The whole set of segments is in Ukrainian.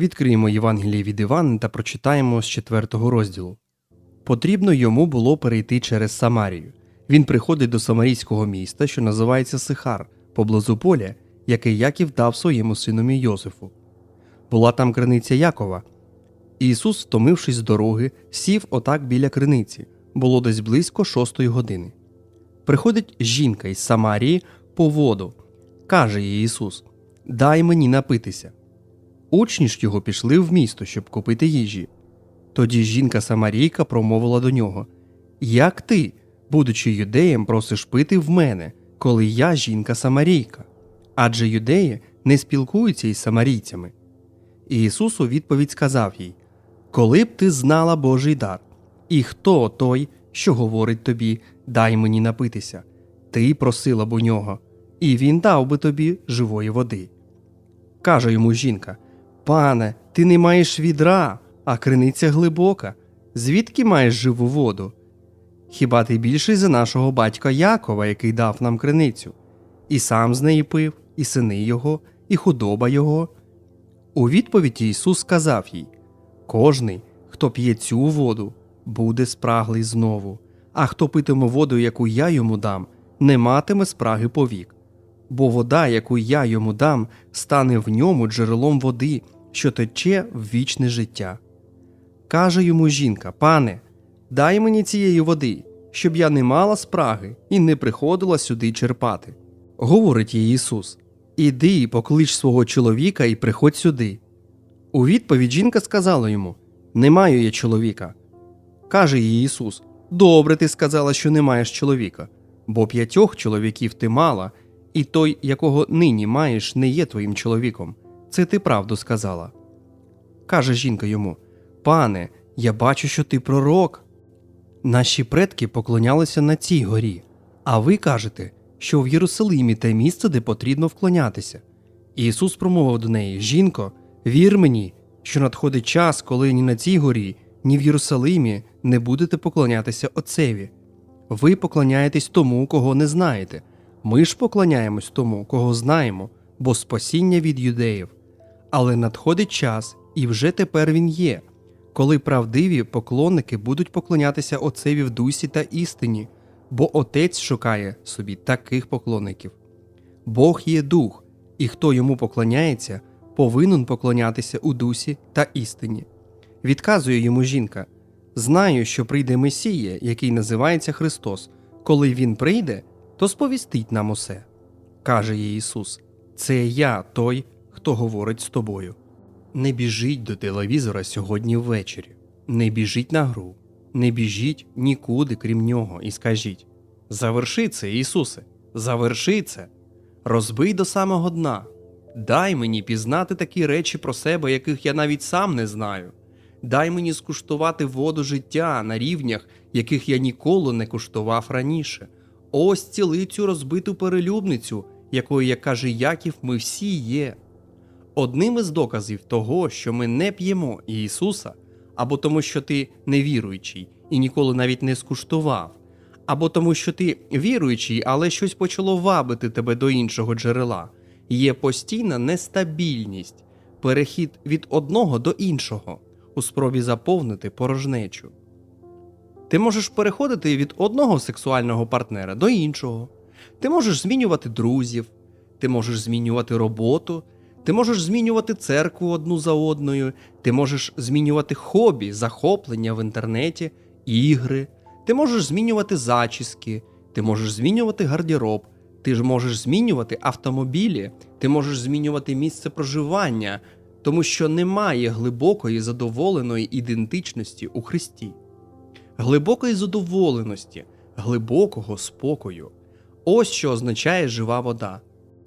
Відкриємо Євангеліє від Івана та прочитаємо з 4 розділу. Потрібно йому було перейти через Самарію. Він приходить до самарійського міста, що називається Сихар, поблизу поля, яке Яків дав своєму синові Йосифу. Була там криниця Якова. Ісус, втомившись з дороги, сів отак біля криниці. Було десь близько шостої години. Приходить жінка із Самарії по воду. Каже їй Ісус: Дай мені напитися. Учні ж його пішли в місто, щоб купити їжі. Тоді жінка Самарійка промовила до нього: Як ти, будучи юдеєм, просиш пити в мене, коли я жінка Самарійка? Адже юдеї не спілкуються із самарійцями. І Ісус у відповідь сказав їй: Коли б ти знала Божий дар, і хто той, що говорить тобі, дай мені напитися, ти просила б у нього, і він дав би тобі живої води. Каже йому жінка: Пане, ти не маєш відра, а криниця глибока. Звідки маєш живу воду? Хіба ти більший за нашого батька Якова, який дав нам криницю? І сам з неї пив, і сини його, і худоба його. У відповіді Ісус сказав їй: Кожний, хто п'є цю воду, буде спраглий знову, а хто питиме воду, яку я йому дам, не матиме спраги повік. Бо вода, яку я йому дам, стане в ньому джерелом води, що тече в вічне життя. Каже йому жінка: Пане, дай мені цієї води, щоб я не мала спраги і не приходила сюди черпати. Говорить їй Ісус: Іди і поклич свого чоловіка і приходь сюди. У відповідь жінка сказала йому: Не маю я чоловіка. Каже їй Ісус: Добре, ти сказала, що не маєш чоловіка, бо п'ятьох чоловіків ти мала, і той, якого нині маєш, не є твоїм чоловіком. Це ти правду сказала. Каже жінка йому: Пане, я бачу, що ти пророк. Наші предки поклонялися на цій горі, а ви кажете, що в Єрусалимі те місце, де потрібно вклонятися. Ісус промовив до неї: Жінко, вір мені, що надходить час, коли ні на цій горі, ні в Єрусалимі не будете поклонятися Отцеві. Ви поклоняєтесь тому, кого не знаєте. Ми ж поклоняємось тому, кого знаємо, бо спасіння від юдеїв. Але надходить час, і вже тепер він є, коли правдиві поклонники будуть поклонятися Отцеві в дусі та істині, бо Отець шукає собі таких поклонників. Бог є дух, і хто йому поклоняється, повинен поклонятися у дусі та істині. Відказує йому жінка: Знаю, що прийде Месія, який називається Христос. Коли Він прийде, то сповістить нам усе. Каже їй Ісус: Це я той, хто говорить з тобою. Не біжіть до телевізора сьогодні ввечері, не біжіть на гру, не біжіть нікуди, крім нього, і скажіть: Заверши це, Ісусе, заверши це, розбий до самого дна. Дай мені пізнати такі речі про себе, яких я навіть сам не знаю. Дай мені скуштувати воду життя на рівнях, яких я ніколи не куштував раніше. Ось ціли цю розбиту перелюбницю, якою, як каже Яків, ми всі є. Одним із доказів того, що ми не п'ємо Ісуса, або тому, що ти невіруючий і ніколи навіть не скуштував, або тому, що ти віруючий, але щось почало вабити тебе до іншого джерела, є постійна нестабільність, перехід від одного до іншого у спробі заповнити порожнечу. Ти можеш переходити від одного сексуального партнера до іншого. Ти можеш змінювати друзів, ти можеш змінювати роботу, ти можеш змінювати церкву одну за одною, ти можеш змінювати хобі, захоплення в інтернеті, ігри, ти можеш змінювати зачіски, ти можеш змінювати гардероб, ти ж можеш змінювати автомобілі, ти можеш змінювати місце проживання, тому що немає глибокої задоволеної ідентичності у Христі. Глибокої задоволеності, глибокого спокою. Ось що означає жива вода.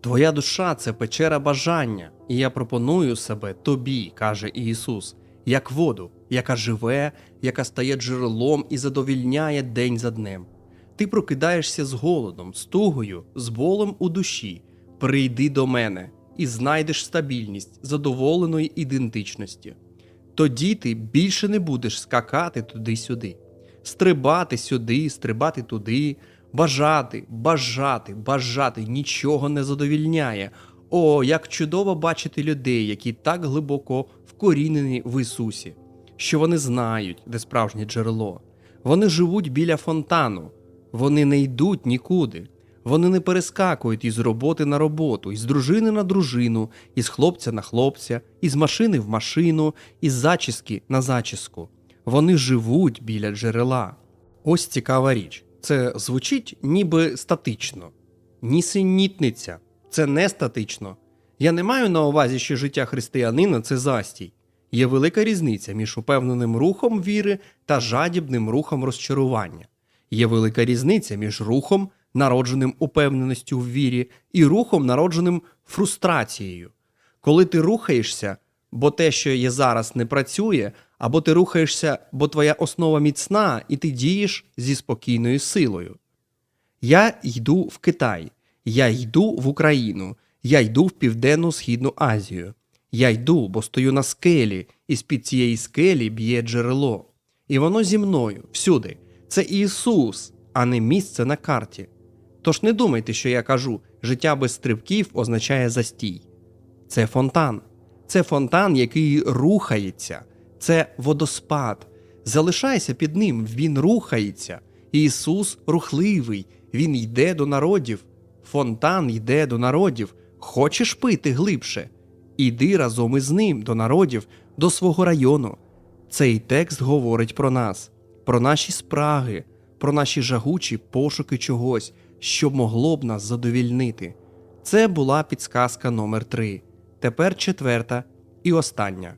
Твоя душа це печера бажання, і я пропоную себе тобі, каже Ісус, як воду, яка живе, яка стає джерелом і задовільняє день за днем. Ти прокидаєшся з голодом, з тугою, з болем у душі. Прийди до мене і знайдеш стабільність задоволеної ідентичності. Тоді ти більше не будеш скакати туди-сюди стрибати сюди, стрибати туди, бажати, бажати, бажати нічого не задовільняє. О, як чудово бачити людей, які так глибоко вкорінені в Ісусі, що вони знають, де справжнє джерело. Вони живуть біля фонтану, вони не йдуть нікуди. Вони не перескакують із роботи на роботу, із дружини на дружину, із хлопця на хлопця, із машини в машину, із зачіски на зачіску. Вони живуть біля джерела. Ось цікава річ. Це звучить ніби статично. Нісенітниця. Це не статично. Я не маю на увазі, що життя християнина це застій. Є велика різниця між упевненим рухом віри та жадібним рухом розчарування. Є велика різниця між рухом, народженим упевненістю в вірі, і рухом, народженим фрустрацією. Коли ти рухаєшся, бо те, що є зараз, не працює, або ти рухаєшся, бо твоя основа міцна, і ти дієш зі спокійною силою. Я йду в Китай, я йду в Україну, я йду в Південну Східну Азію. Я йду, бо стою на скелі, і з-під цієї скелі б'є джерело. І воно зі мною всюди. Це Ісус, а не місце на карті. Тож не думайте, що я кажу, життя без стрибків означає застій. Це фонтан. Це фонтан, який рухається, це водоспад. Залишайся під ним, він рухається. Ісус рухливий, Він йде до народів. Фонтан йде до народів. Хочеш пити глибше? Іди разом із ним до народів, до свого району. Цей текст говорить про нас, про наші спраги, про наші жагучі пошуки чогось, що могло б нас задовільнити. Це була підсказка номер 3 тепер четверта і остання.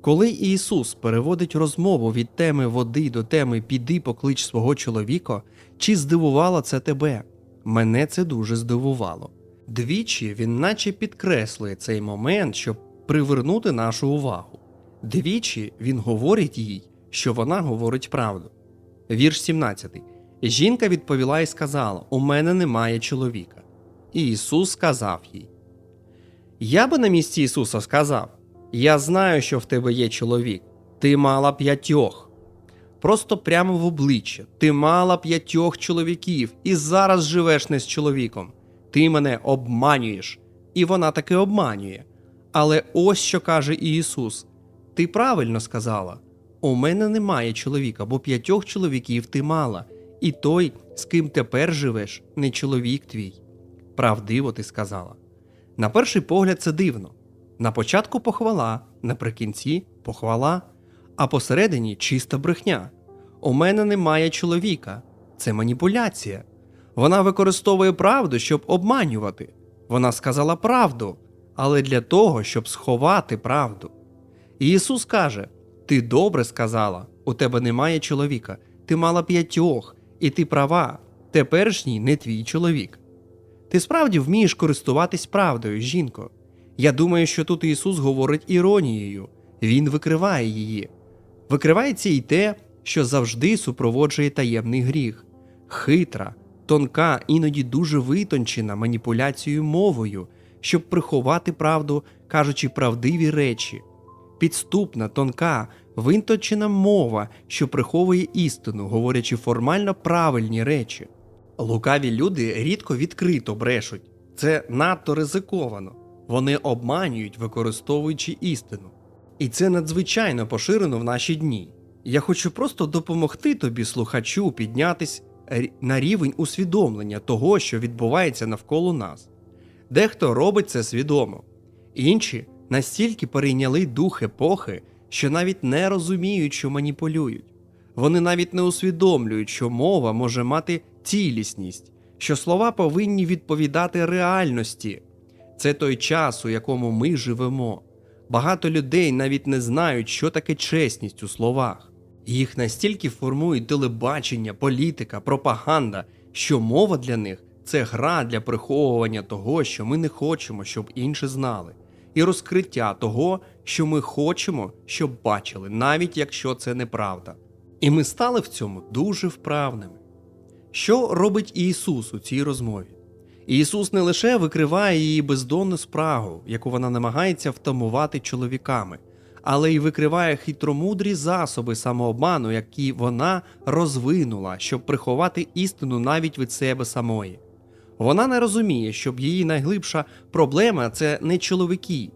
Коли Ісус переводить розмову від теми води до теми піди поклич свого чоловіка, чи здивувало це тебе? Мене це дуже здивувало. Двічі він наче підкреслює цей момент, щоб привернути нашу увагу. Двічі він говорить їй, що вона говорить правду. Вірш 17. Жінка відповіла і сказала: У мене немає чоловіка. І Ісус сказав їй: Я би на місці Ісуса сказав: Я знаю, що в тебе є чоловік, ти мала п'ятьох. Просто прямо в обличчя. Ти мала п'ятьох чоловіків і зараз живеш не з чоловіком. Ти мене обманюєш. І вона таки обманює. Але ось що каже Ісус: Ти правильно сказала: у мене немає чоловіка, бо п'ятьох чоловіків ти мала, і той, з ким тепер живеш, не чоловік твій. Правдиво ти сказала. На перший погляд, це дивно. На початку похвала, наприкінці похвала, а посередині чиста брехня. У мене немає чоловіка. Це маніпуляція. Вона використовує правду, щоб обманювати. Вона сказала правду, але для того, щоб сховати правду. Ісус каже: Ти добре сказала, у тебе немає чоловіка, ти мала п'ятьох, і ти права, теперішній не твій чоловік. Ти справді вмієш користуватись правдою, жінко. Я думаю, що тут Ісус говорить іронією, Він викриває її. Викривається і те, що завжди супроводжує таємний гріх, хитра, тонка, іноді дуже витончена маніпуляцією мовою, щоб приховати правду, кажучи правдиві речі. Підступна, тонка, витончена мова, що приховує істину, говорячи формально правильні речі. Лукаві люди рідко відкрито брешуть. Це надто ризиковано. Вони обманюють, використовуючи істину. І це надзвичайно поширено в наші дні. Я хочу просто допомогти тобі, слухачу, піднятись на рівень усвідомлення того, що відбувається навколо нас. Дехто робить це свідомо, інші настільки перейняли дух епохи, що навіть не розуміють, що маніпулюють. Вони навіть не усвідомлюють, що мова може мати цілісність, що слова повинні відповідати реальності. Це той час, у якому ми живемо. Багато людей навіть не знають, що таке чесність у словах. Їх настільки формують телебачення, політика, пропаганда, що мова для них це гра для приховування того, що ми не хочемо, щоб інші знали, і розкриття того, що ми хочемо, щоб бачили, навіть якщо це неправда. І ми стали в цьому дуже вправними. Що робить Ісус у цій розмові? Ісус не лише викриває її бездонну спрагу, яку вона намагається втамувати чоловіками, але й викриває хитромудрі засоби самообману, які вона розвинула, щоб приховати істину навіть від себе самої. Вона не розуміє, щоб її найглибша проблема це не чоловіки.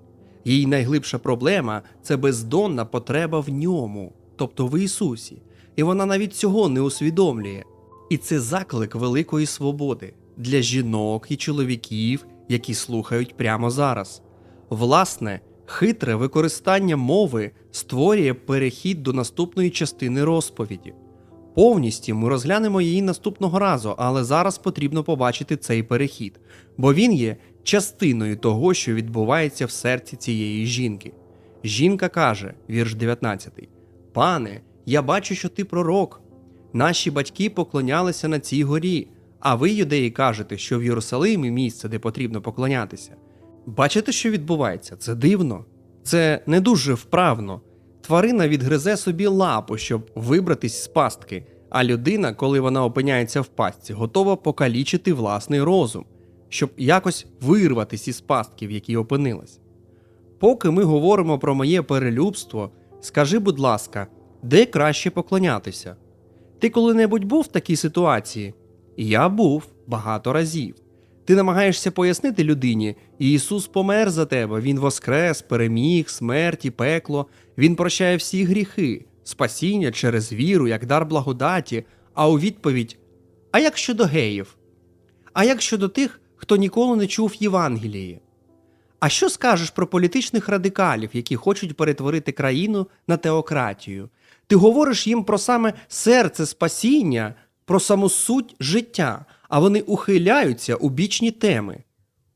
Її найглибша проблема це бездонна потреба в ньому, тобто в Ісусі. І вона навіть цього не усвідомлює. І це заклик великої свободи для жінок і чоловіків, які слухають прямо зараз. Власне, хитре використання мови створює перехід до наступної частини розповіді. Повністю ми розглянемо її наступного разу, але зараз потрібно побачити цей перехід, бо він є частиною того, що відбувається в серці цієї жінки. Жінка каже, вірш 19: Пане, я бачу, що ти пророк. Наші батьки поклонялися на цій горі, а ви, юдеї, кажете, що в Єрусалимі місце, де потрібно поклонятися. Бачите, що відбувається? Це дивно. Це не дуже вправно. Тварина відгризе собі лапу, щоб вибратись з пастки, а людина, коли вона опиняється в пастці, готова покалічити власний розум, щоб якось вирватися із пастки, в якій опинилась. Поки ми говоримо про моє перелюбство, скажи, будь ласка, де краще поклонятися? Ти коли-небудь був в такій ситуації? Я був багато разів. Ти намагаєшся пояснити людині, Ісус помер за тебе, Він воскрес, переміг, смерть і пекло, Він прощає всі гріхи, спасіння через віру, як дар благодаті, а у відповідь: А як щодо геїв? А як щодо тих, хто ніколи не чув Євангелії? А що скажеш про політичних радикалів, які хочуть перетворити країну на теократію? Ти говориш їм про саме серце спасіння, про саму суть життя, а вони ухиляються у бічні теми.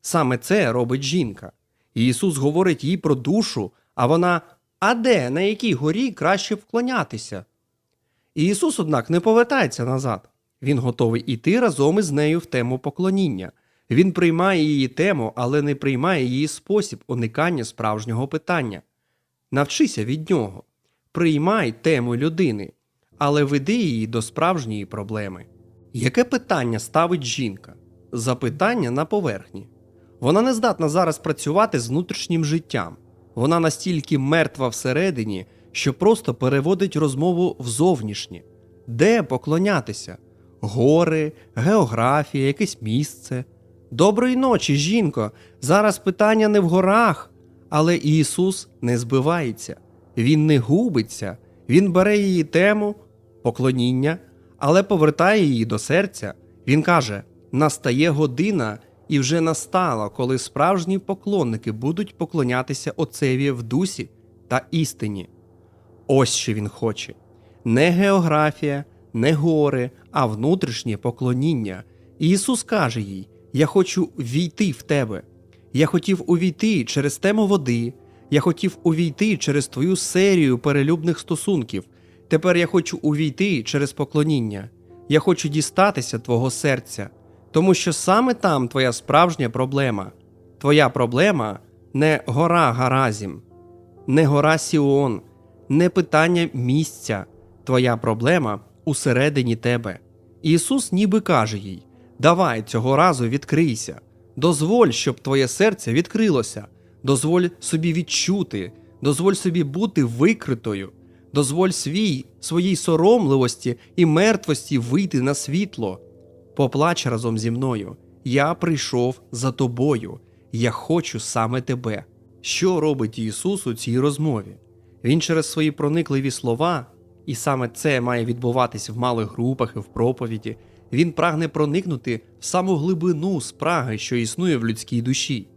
Саме це робить жінка. І Ісус говорить їй про душу, а вона а де, на якій горі краще вклонятися? І Ісус, однак, не повертається назад. Він готовий іти разом із нею в тему поклоніння. Він приймає її тему, але не приймає її спосіб уникання справжнього питання. Навчися від нього. Приймай тему людини, але веди її до справжньої проблеми. Яке питання ставить жінка? Запитання на поверхні. Вона не здатна зараз працювати з внутрішнім життям. Вона настільки мертва всередині, що просто переводить розмову в зовнішнє. Де поклонятися? Гори, географія, якесь місце. Доброї ночі, жінко. Зараз питання не в горах, але Ісус не збивається. Він не губиться, Він бере її тему, поклоніння, але повертає її до серця. Він каже: настає година, і вже настала, коли справжні поклонники будуть поклонятися Отцеві в дусі та істині. Ось що він хоче: не географія, не гори, а внутрішнє поклоніння. І Ісус каже їй: Я хочу війти в тебе. Я хотів увійти через тему води. Я хотів увійти через твою серію перелюбних стосунків. Тепер я хочу увійти через поклоніння. Я хочу дістатися твого серця, тому що саме там твоя справжня проблема. Твоя проблема не гора Гаразім, не гора Сіон, не питання місця. Твоя проблема усередині тебе. Ісус ніби каже їй: Давай цього разу відкрийся, дозволь, щоб твоє серце відкрилося, дозволь собі відчути, дозволь собі бути викритою, дозволь свій, своїй соромливості і мертвості вийти на світло. Поплач разом зі мною. Я прийшов за тобою. Я хочу саме тебе. Що робить Ісус у цій розмові? Він через свої проникливі слова, і саме це має відбуватись в малих групах і в проповіді. Він прагне проникнути в саму глибину спраги, що існує в людській душі.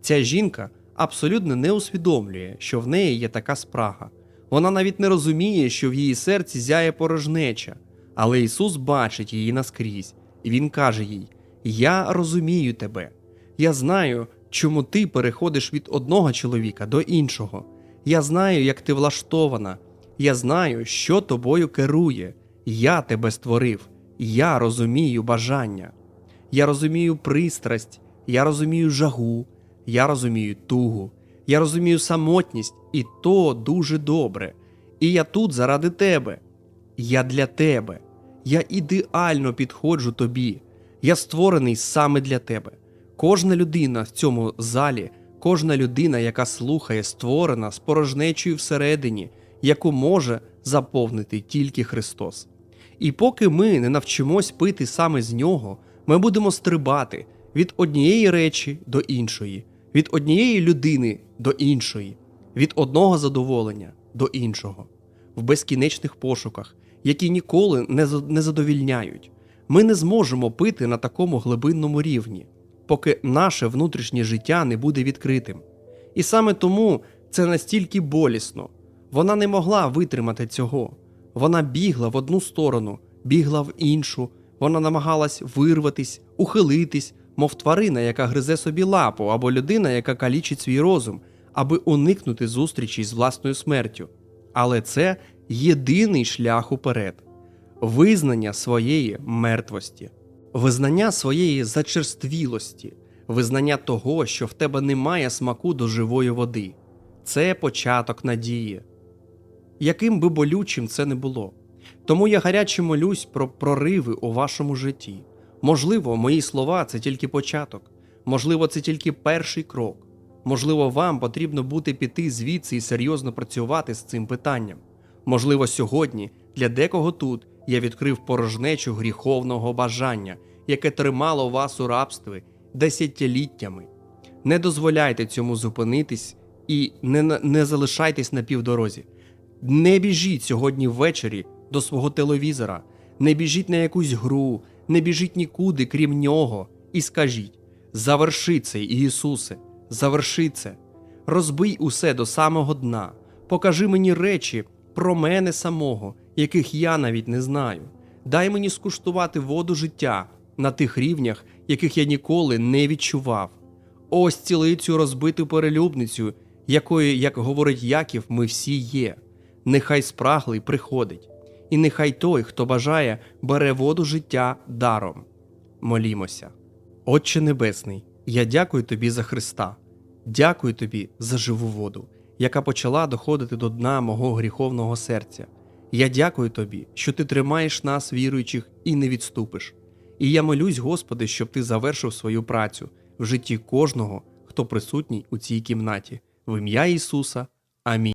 Ця жінка абсолютно не усвідомлює, що в неї є така спрага. Вона навіть не розуміє, що в її серці зяє порожнеча, але Ісус бачить її наскрізь, і Він каже їй: Я розумію тебе. Я знаю, чому ти переходиш від одного чоловіка до іншого. Я знаю, як ти влаштована. Я знаю, що тобою керує. Я тебе створив. Я розумію бажання. Я розумію пристрасть, я розумію жагу, я розумію тугу, я розумію самотність, і то дуже добре. І я тут заради тебе. Я для тебе. Я ідеально підходжу тобі. Я створений саме для тебе. Кожна людина в цьому залі, кожна людина, яка слухає, створена з порожнечою всередині, яку може заповнити тільки Христос. І поки ми не навчимось пити саме з нього, ми будемо стрибати від однієї речі до іншої, від однієї людини до іншої, від одного задоволення до іншого, в безкінечних пошуках, які ніколи не задовільняють. Ми не зможемо пити на такому глибинному рівні, поки наше внутрішнє життя не буде відкритим. І саме тому це настільки болісно. Вона не могла витримати цього. Вона бігла в одну сторону, бігла в іншу. Вона намагалась вирватись, ухилитись, мов тварина, яка гризе собі лапу, або людина, яка калічить свій розум, аби уникнути зустрічі з власною смертю. Але це єдиний шлях уперед визнання своєї мертвості, визнання своєї зачерствілості, визнання того, що в тебе немає смаку до живої води. Це початок надії. Яким би болючим це не було. Тому я гаряче молюсь про прориви у вашому житті. Можливо, мої слова це тільки початок, можливо, це тільки перший крок. Можливо, вам потрібно буде піти звідси і серйозно працювати з цим питанням. Можливо, сьогодні для декого тут я відкрив порожнечу гріховного бажання, яке тримало вас у рабстві десятиліттями. Не дозволяйте цьому зупинитись і не, не залишайтесь на півдорозі. Не біжіть сьогодні ввечері до свого телевізора, не біжіть на якусь гру, не біжіть нікуди, крім нього, і скажіть: заверши це, Ісусе, заверши це. Розбий усе до самого дна, покажи мені речі про мене самого, яких я навіть не знаю. Дай мені скуштувати воду життя на тих рівнях, яких я ніколи не відчував. Ось ціли цю розбиту перелюбницю, якою, як говорить Яків, ми всі є. Нехай спраглий приходить, і нехай той, хто бажає, бере воду життя даром. Молімося. Отче Небесний, я дякую тобі за Христа, дякую тобі за живу воду, яка почала доходити до дна мого гріховного серця. Я дякую тобі, що ти тримаєш нас, віруючих, і не відступиш. І я молюсь, Господи, щоб ти завершив свою працю в житті кожного, хто присутній у цій кімнаті. В ім'я Ісуса. Амінь.